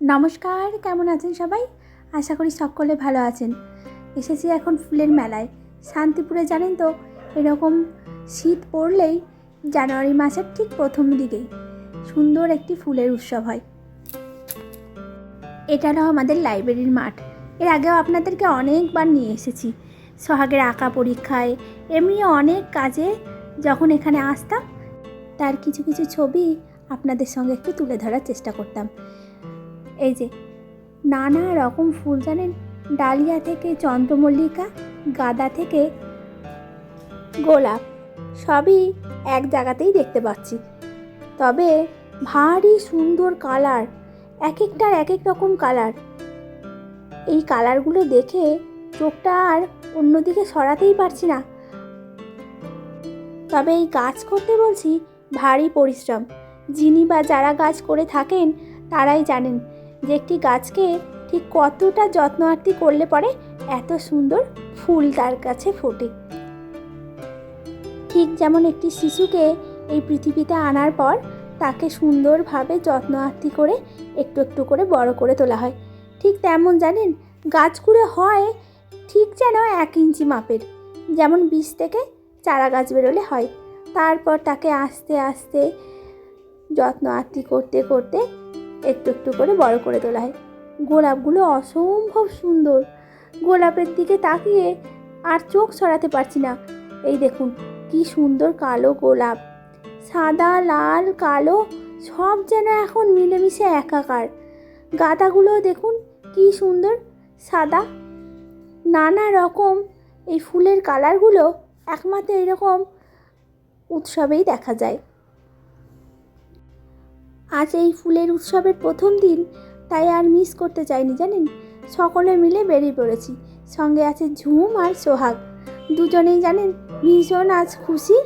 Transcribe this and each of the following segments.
নমস্কার, কেমন আছেন সবাই? আশা করি সকলে ভালো আছেন। এসেছি এখন ফুলের মেলায়। শান্তিপুরে জানেন তো, এরকম শীত পড়লেই জানুয়ারি মাসের ঠিক প্রথম দিকেই সুন্দর একটি ফুলের উৎসব হয়। এটা হলো আমাদের লাইব্রেরির মাঠ। এর আগেও আপনাদেরকে অনেকবার নিয়ে এসেছি। সোহাগের আঁকা পরীক্ষায়, এমনি অনেক কাজে যখন এখানে আসতাম, তার কিছু কিছু ছবি আপনাদের সঙ্গে একটু তুলে ধরার চেষ্টা করতাম। এই যে, নানা রকম ফুল জানেন? ডালিয়া থেকে চন্দ্রমল্লিকা, গাঁদা থেকে গোলাপ, সবই এক জায়গাতেই দেখতে পাচ্ছি। তবে ভারী সুন্দর কালার এক একটার এক এক রকম কালার। এই কালারগুলো দেখে চোখটা আর অন্যদিকে সরাতেই পারছি না। তবে এই গাছ করতে বলছি, ভারী পরিশ্রম। যিনি বা যারা গাছ করে থাকেন, তারাই জানেন যে একটি গাছকে ঠিক কতটা যত্ন আত্তি করলে পরে এত সুন্দর ফুল তার কাছে ফোটে। ঠিক যেমন একটি শিশুকে এই পৃথিবীতে আনার পর তাকে সুন্দরভাবে যত্ন আত্তি করে একটু একটু করে বড় করে তোলা হয়। ঠিক তেমন, জানেন গাছগুলো হয় ঠিক যেন এক ইঞ্চি মাপের, যেমন বীজ থেকে চারা গাছ বেরোলে হয়। তারপর তাকে আস্তে আস্তে যত্ন আত্তি করতে করতে একটু একটু করে বড় করে তোলা হয়। গোলাপগুলো অসম্ভব সুন্দর। গোলাপের দিকে তাকিয়ে আর চোখ সরাতে পারছি না। এই দেখুন, কি সুন্দর কালো গোলাপ। সাদা, লাল, কালো, সব যেন এখন মিলেমিশে একাকার। গাঁদাগুলো দেখুন, কি সুন্দর, সাদা। নানা রকম এই ফুলের কালারগুলো একমাত্র এরকম উৎসবেই দেখা যায়। আজ এই ফুলের উৎসবের প্রথম দিন, তাই আর মিস করতে চাইনি, জানেন? সকলে মিলে বেরিয়ে পড়েছি। সঙ্গে আছে ঝুম আর সোহাগ। দুজনেই, জানেন, ভীষণ আজ খুশি।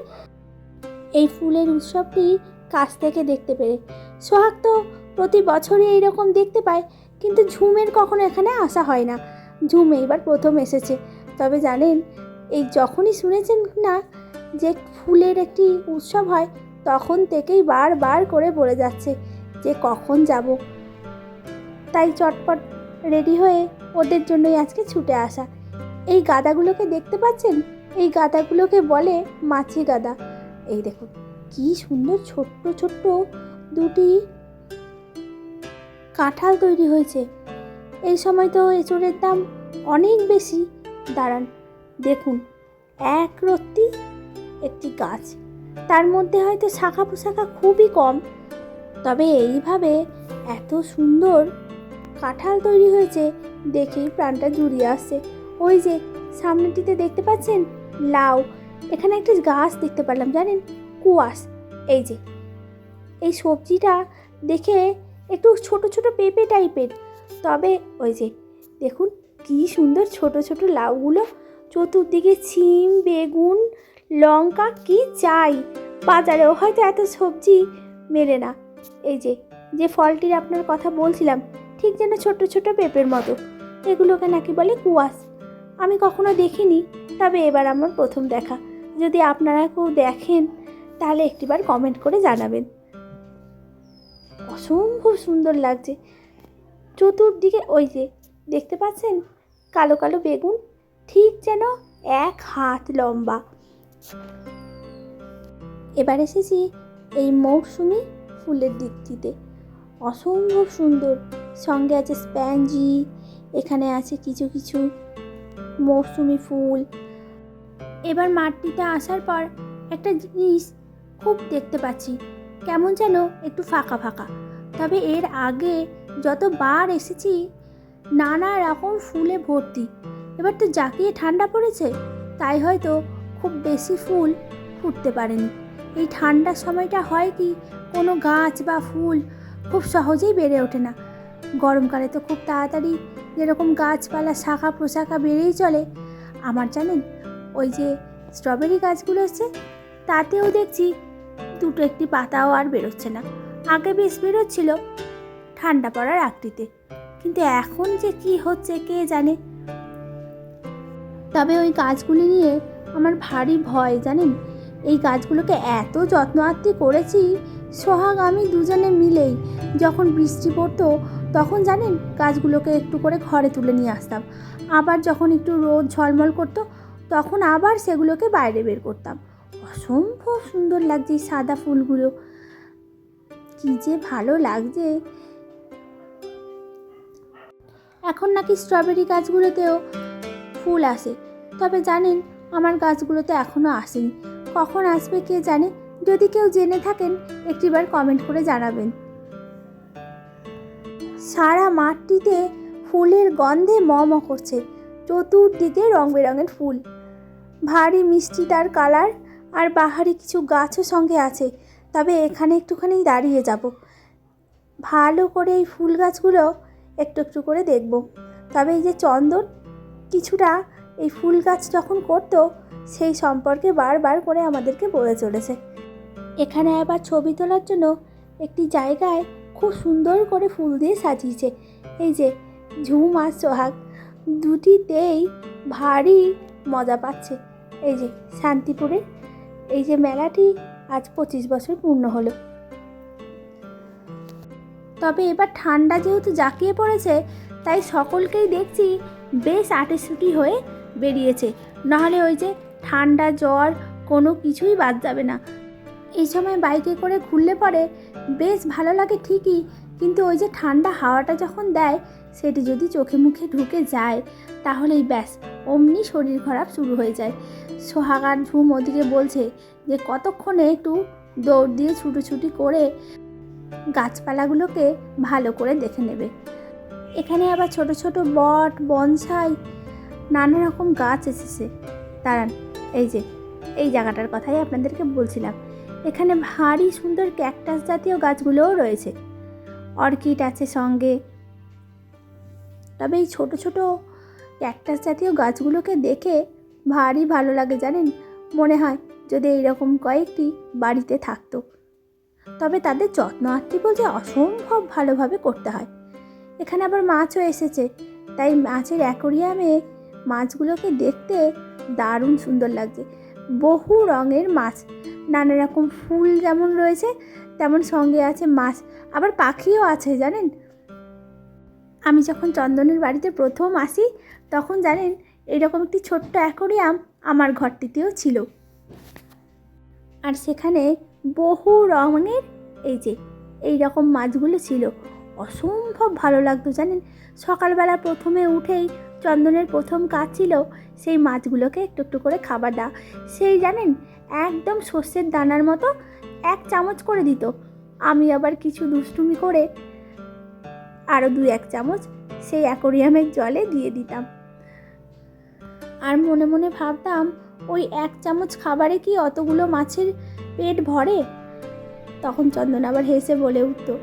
এই ফুলের উৎসবটি কাছ থেকে দেখতে পেরে সোহাগ তো প্রতি বছরই এইরকম দেখতে পায়, কিন্তু ঝুমের কখনো এখানে আসা হয় না। ঝুম এইবার প্রথম এসেছে। তবে জানেন, এই যখনই শুনেছেন না যে ফুলের একটি উৎসব হয় তখন থেকেই বারবার করে বলে যাচ্ছে যে কখন যাব। তাই চটপট রেডি হয়ে ওদের জন্যই আজকে ছুটে আসা। এই গাদাগুলোকে দেখতে পাচ্ছেন? এই গাদাগুলোকে বলে মাছি গাদা। এই দেখুন, কি সুন্দর ছোট্ট ছোট্ট দুটি কাঁঠাল তৈরি হয়েছে। এই সময় তো এঁচড়ের দাম অনেক বেশি। দাঁড়ান, দেখুন, এক রত্তি একটি গাছ। তার মধ্যে হয়তো শাখা পোশাখা খুবই কম। তবে এইভাবে এত সুন্দর কাঁঠাল তৈরি হয়েছে দেখেই প্রাণটা জুড়িয়ে আসছে। ওই যে সামনেটিতে দেখতে পাচ্ছেন? লাউ। এখানে একটা গাছ দেখতে পারলাম জানেন? কুয়াশ। এই যে। এই সবজিটা দেখে একটু ছোট ছোট পেঁপে টাইপের। তবে ওই যে, দেখুন কি সুন্দর ছোট ছোট লাউগুলো। চতুর্দিকে ছিম, বেগুন লঙ্কা কি চাই? বাজারেও হয়তো এত সবজি মেলে না। এই যে যে ফলটির আপনার কথা বলছিলাম, ঠিক যেন ছোট ছোট পেঁপের মতো। এগুলোকে নাকি বলে কুয়াশ। আমি কখনো দেখিনি, তবে এবার আমার প্রথম দেখা। যদি আপনারা কেউ দেখেন, তাহলে একটিবার কমেন্ট করে জানাবেন। অসম্ভব সুন্দর লাগছে। চতুর্দিকে ওই যে, দেখতে পাচ্ছেন? কালো কালো বেগুন, ঠিক যেন এক হাত লম্বা। এবার এসেছি এই মৌসুমি ফুলের দিকটিতে। অসম্ভব সুন্দর। সঙ্গে আছে স্প্যাঞ্জি, এখানে আছে কিছু কিছু মৌসুমি ফুল। এবার মাঠটিতে আসার পর একটা জিনিস খুব দেখতে পাচ্ছি। কেমন যেন একটু ফাঁকা ফাঁকা। তবে এর আগে যতবার এসেছি, নানা রকম ফুলে ভর্তি। এবার তো জাকিয়ে ঠান্ডা পড়েছে, তাই হয়তো খুব বেশি ফুল ফুটতে পারেনি। এই ঠান্ডার সময়টা হয় কি, কোনো গাছ বা ফুল খুব সহজেই বেড়ে ওঠে না। গরমকালে তো খুব তাড়াতাড়ি যেরকম গাছপালা শাখা প্রশাখা বেড়েই চলে। আমার জানেন, ওই যে স্ট্রবেরি গাছগুলো আছে তাতেও দেখছি দুটো একটি পাতাও আর বেরোচ্ছে না। আগে বেশ বেরোচ্ছিল ঠান্ডা পড়ার আকৃতিতে, কিন্তু এখন যে কি হচ্ছে কে জানে? তবে ওই গাছগুলি নিয়ে আমার ভারী ভয়, জানেন? এই গাছগুলোকে এত যত্ন আত্তি করেছি, সোহাগ আমি দুজনে মিলেই যখন বৃষ্টি পড়তো, তখন জানেন গাছগুলোকে একটু করে ঘরে তুলে নিয়ে আসতাম। আবার যখন একটু রোদ ঝলমল করতো, তখন আবার সেগুলোকে বাইরে বের করতাম। অসম্ভব সুন্দর লাগছে এই সাদা ফুলগুলো। কি যে ভালো লাগছে। এখন নাকি স্ট্রবেরি গাছগুলোতেও ফুল আসে। তবে জানেন আমার গাছগুলো তো এখনও আসেনি। কখন আসবে কে জানে? যদি কেউ জেনে থাকেন, একটিবার কমেন্ট করে জানাবেন। সারা মাঠটিতে ফুলের গন্ধে ম ম করছে। চতুর্দিকে রং বেরঙের ফুল। ভারী মিষ্টি তার কালার আর বাহারি কিছু গাছও সঙ্গে আছে। তবে এখানে একটুখানি দাঁড়িয়ে যাব। ভালো করে এই ফুল গাছগুলো একটু একটু করে দেখব। তবে এই যে চন্দন, কিছুটা এই ফুল গাছ যখন করতো, সেই সম্পর্কে বারবার করে আমাদেরকে বলে চলেছে। এখানে আবার ছবি তোলার জন্য একটি জায়গায় খুব সুন্দর করে ফুল দিয়ে সাজিয়েছে। এই যে, ঝুম আর সোহাগ দুটিতেই ভারী মজা পাচ্ছে। এই যে, শান্তিপুরে এই যে মেলাটি আজ পঁচিশ বছর পূর্ণ হলো। তবে এবার ঠান্ডা যেহেতু জাঁকিয়ে পড়েছে, তাই সকলকেই দেখছি বেশ আটেসুটি হয়ে বেরিয়েছে। নাহলে ওই যে ঠান্ডা জ্বর কোনো কিছুই বাদ যাবে না। এই সময় বাইকে করে ঘুরলে পরে বেশ ভালো লাগে ঠিকই, কিন্তু ওই যে ঠান্ডা হাওয়াটা যখন দেয়, সেটি যদি চোখে মুখে ঢুকে যায়, তাহলেই ব্যাস, অমনি শরীর খারাপ শুরু হয়ে যায়। সোহাগার ঝুম ওদিকে বলছে যে, কতক্ষণে একটু দৌড় দিয়ে ছুটোছুটি করে গাছপালাগুলোকে ভালো করে দেখে নেবে। এখানে আবার ছোট ছোট বট, বনসাই নানা রকম গাছ এসেছে। দাঁড়ান, এই যে, এই জায়গাটার কথাই আপনাদেরকে বলছিলাম। এখানে ভারী সুন্দর ক্যাকটাস জাতীয় গাছগুলোও রয়েছে। অর্কিড আছে সঙ্গে। তবে এই ছোট ছোট ক্যাকটাস জাতীয় গাছগুলোকে দেখে ভারী ভালো লাগে জানেন? মনে হয় যদি এইরকম কয়েকটি বাড়িতে থাকতো। তবে তাদের যত্ন আত্মি বলতে অসম্ভব ভালোভাবে করতে হয়। এখানে আবার মাছও এসেছে। তাই মাছের অ্যাকোরিয়ামে মাছগুলোকে দেখতে দারুণ সুন্দর লাগছে। বহু রঙের মাছ, নানা রকম ফুল যেমন রয়েছে, তেমন সঙ্গে আছে মাছ, আবার পাখিও আছে, জানেন? আমি যখন চন্দনের বাড়িতে প্রথম আসি, তখন জানেন, এরকম একটি ছোট্ট অ্যাকোরিয়াম আমার ঘরটিতেও ছিল। আর সেখানে বহু রঙের, এই যে এই রকম মাছগুলো ছিল। অসম্ভব ভালো লাগতো জানেন। সকালবেলা প্রথমে উঠেই চন্দনের প্রথম কাজ ছিল সেই মাছগুলোকে একটু একটু করে খাবার দেওয়া। সেই জানেন, একদম শস্যের দানার মতো এক চামচ করে দিত। আমি আবার কিছু দুষ্টুমি করে আরও দু এক চামচ সেই অ্যাকোরিয়ামের জলে দিয়ে দিতাম। আর মনে মনে ভাবতাম, ওই এক চামচ খাবারে কি অতগুলো মাছের পেট ভরে? তখন চন্দন আবার হেসে বলে উঠত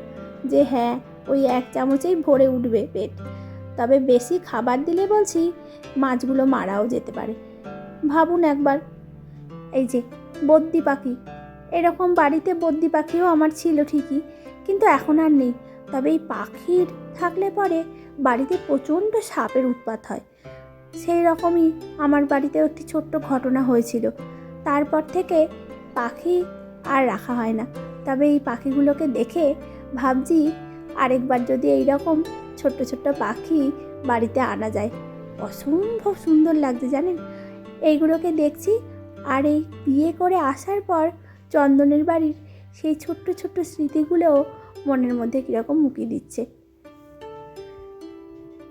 যে হ্যাঁ ওই এক চামচেই ভরে উঠবে পেট। তবে বেশি খাবার দিলে বলছি মাছগুলো মারাও যেতে পারে। ভাবুন একবার। এই যে, বদ্যি পাখি। এরকম বাড়িতে বদ্যি পাখিও আমার ছিল ঠিকই, কিন্তু এখন আর নেই। তবে এই পাখির থাকলে পরে বাড়িতে প্রচণ্ড সাপের উৎপাত হয়। সেই রকমই আমার বাড়িতেও একটি ছোট্ট ঘটনা হয়েছিল। তারপর থেকে পাখি আর রাখা হয় না। তবে এই পাখিগুলোকে দেখে ভাবছি আরেকবার যদি এই রকম ছোট্ট ছোট্ট পাখি বাড়িতে আনা যায়, অসম্ভব সুন্দর লাগছে জানেন। এইগুলোকে দেখছি আর এই বিয়ে করে আসার পর চন্দনের বাড়ির সেই ছোট্ট ছোট্ট স্মৃতিগুলোও মনের মধ্যে কীরকম মুকি দিচ্ছে।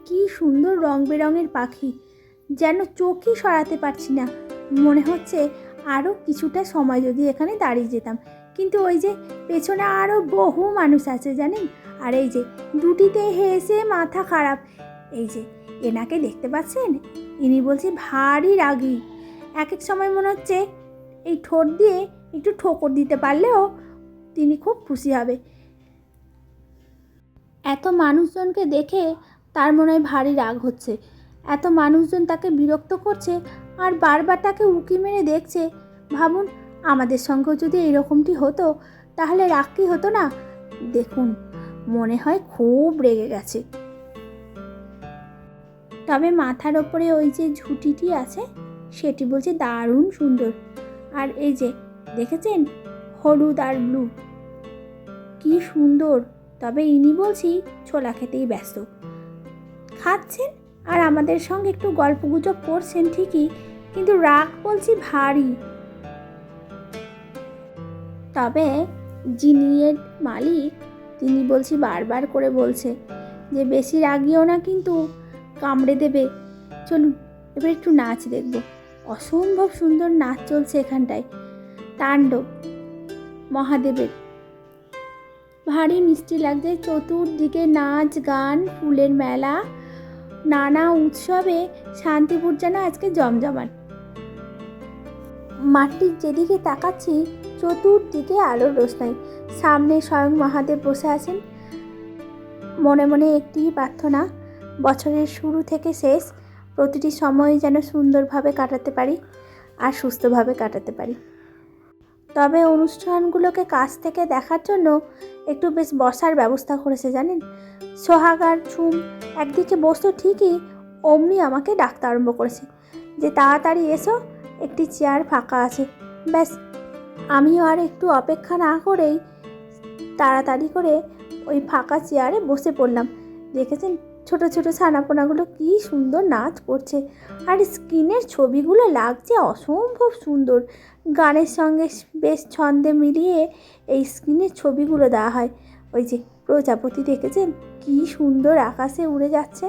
কি সুন্দর রং বেরঙের পাখি, যেন চোখই সরাতে পারছি না। মনে হচ্ছে আরও কিছুটা সময় যদি এখানে দাঁড়িয়ে যেতাম। কিন্তু ওই যে পেছনে আরও বহু মানুষ আছে জানেন আর এই যে, দুটিতে হেসে মাথা খারাপ। এই যে, এনাকে দেখতে পাচ্ছেন? ইনি বলছে, ভারী রাগী। এক এক সময় মনে হচ্ছে, এই ঠোঁট দিয়ে একটু ঠোকর দিতে পারলেও তিনি খুব খুশি হবে। এত মানুষজনকে দেখে তার মনে হয় ভারী রাগ হচ্ছে। এত মানুষজন তাকে বিরক্ত করছে আর বারবার তাকে উঁকি মেরে দেখছে। ভাবুন, আমাদের সঙ্গেও যদি এরকমটি হতো, তাহলে রাগ কি হতো না? দেখুন মনে হয় খুব রেগে গেছে। তবে মাথার ওপরে ওই যে ঝুঁটিটি আছে, সেটি বলছে দারুণ সুন্দর। আর এই যে, দেখেছেন? হলুদ আর ব্লু। কি সুন্দর! তবে ইনি বলছি ছোলা খেতেই ব্যস্ত। খাচ্ছেন আর আমাদের সঙ্গে একটু গল্প গুজব করছেন ঠিকই, কিন্তু রাগ বলছি ভারী। তবে যিনি এর মালিক তিনি বলছি, বারবার করে বলছে যে, বেশি রাগিও না কিন্তু কামড়ে দেবে। চলুন, এবার একটু নাচ দেখব। অসম্ভব সুন্দর নাচ চলছে এখানটায়। তাণ্ডব, মহাদেবের। ভারী মিষ্টি লাগছে, চতুর্দিকে নাচ, গান, ফুলের মেলা, নানা উৎসবে শান্তিপুর যেন আজকে জমজমান মাটির যেদিকে তাকাচ্ছি চতুর্দিকে আলোর রোশনাই। সামনে স্বয়ং মহাদেব বসে আছেন। মনে মনে একটি প্রার্থনা, বছরের শুরু থেকে শেষ, প্রতিটি সময় যেন সুন্দরভাবে কাটাতে পারি আর সুস্থভাবে কাটাতে পারি। তবে অনুষ্ঠানগুলোকে কাছ থেকে দেখার জন্য একটু বেশ বসার ব্যবস্থা করেছে, জানেন? সোহাগ আর ঝুম, একদিকে বসতো ঠিকই, অমনি আমাকে ডাকতে আরম্ভ করেছে। যে তাড়াতাড়ি এসো, একটি চেয়ার ফাঁকা আছে। ব্যাস আমিও আর একটু অপেক্ষা না করেই তাড়াতাড়ি করে ওই ফাঁকা চেয়ারে বসে পড়লাম। দেখেছেন ছোট ছোট ছানাপোনাগুলো কি সুন্দর নাচ করছে। আর স্ক্রিনের ছবিগুলো লাগছে অসম্ভব সুন্দর। গানের সঙ্গে বেশ ছন্দে মিলিয়ে এই স্ক্রিনের ছবিগুলো দেওয়া হয়। ওই যে প্রজাপতি দেখেছেন কি সুন্দর আকাশে উড়ে যাচ্ছে।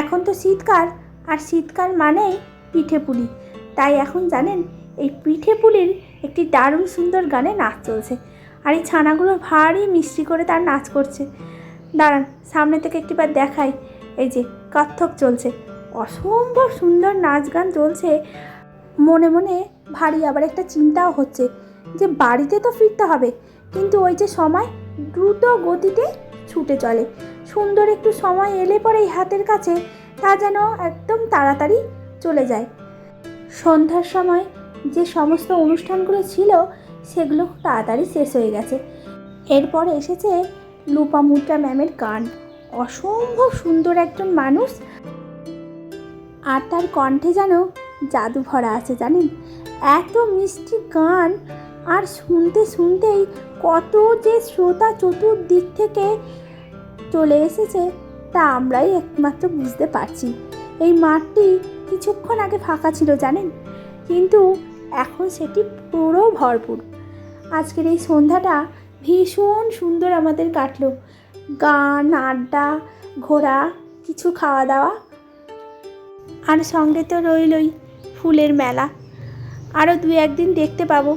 এখন তো শীতকাল, আর শীতকাল মানেই পিঠে পুলি। তাই এখন জানেন, এই পিঠে পুলির একটি দারুণ সুন্দর গানে নাচ চলছে। আর এই ছানাগুলো ভারী মিষ্টি করে তার নাচ করছে। দাঁড়ান, সামনে থেকে একটিবার দেখাই। এই যে, কত্থক চলছে। অসম্ভব সুন্দর নাচ গান চলছে। মনে মনে ভারী, আবার একটা চিন্তাও হচ্ছে যে বাড়িতে তো ফিরতে হবে, কিন্তু ওই যে সময় দ্রুত গতিতে ছুটে চলে। সুন্দর একটু সময় এলে পরে এই হাতের কাছে তা যেন একদম তাড়াতাড়ি চলে যায়। সন্ধ্যার সময় যে সমস্ত অনুষ্ঠানগুলো ছিল, সেগুলো তাড়াতাড়ি শেষ হয়ে গেছে। এরপর এসেছে লুপামুদ্রা ম্যামের গান। অসম্ভব সুন্দর একজন মানুষ। আর তার কণ্ঠে যেন জাদু ভরা আছে, জানেন? এত মিষ্টি গান আর শুনতে শুনতেই কত যে শ্রোতা চতুর্দিক থেকে চলে এসেছে, তা আমরাই একমাত্র বুঝতে পারছি। এই মাঠটি কিছুক্ষণ আগে ফাঁকা ছিল, জানেন? কিন্তু এখন সেটি পুরো ভরপুর। আজকের এই সন্ধ্যাটা ভীষণ সুন্দর আমাদের কাটলো। গান, আড্ডা, ঘোরা, কিছু খাওয়া দাওয়া আর সঙ্গে তো রইলই ফুলের মেলা। আরও দু একদিন দেখতে পাবো।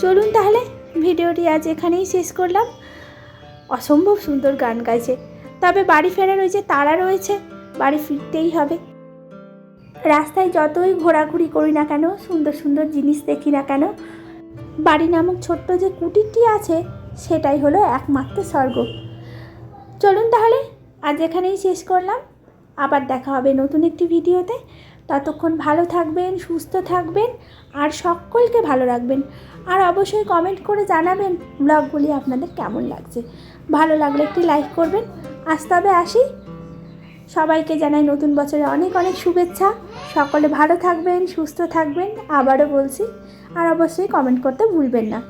চলুন তাহলে ভিডিওটি আজ এখানেই শেষ করলাম। অসম্ভব সুন্দর গান গাইছে। তবে বাড়ি ফেরার ওই যে তারা রয়েছে, বাড়ি ফিরতেই হবে। রাস্তায় যতই ঘোরাঘুরি করি না কেন, সুন্দর সুন্দর জিনিস দেখি না কেন, বাড়ি নামক ছোট্ট যে কুটিরটি আছে, সেটাই হলো একমাত্র স্বর্গ। চলুন তাহলে, আজ এখানেই শেষ করলাম। আবার দেখা হবে নতুন একটি ভিডিওতে। ততক্ষণ ভালো থাকবেন, সুস্থ থাকবেন, আর সকলকে ভালো রাখবেন। আর অবশ্যই কমেন্ট করে জানাবেন ব্লগগুলি আপনাদের কেমন লাগছে। ভালো লাগলে একটি লাইক করবেন। আজ তবে আসি। সবাইকে জানাই নতুন বছরে অনেক অনেক শুভেচ্ছা। সকলে ভালো থাকবেন, সুস্থ থাকবেন, আবারও বলছি। আর অবশ্যই কমেন্ট করতে ভুলবেন না।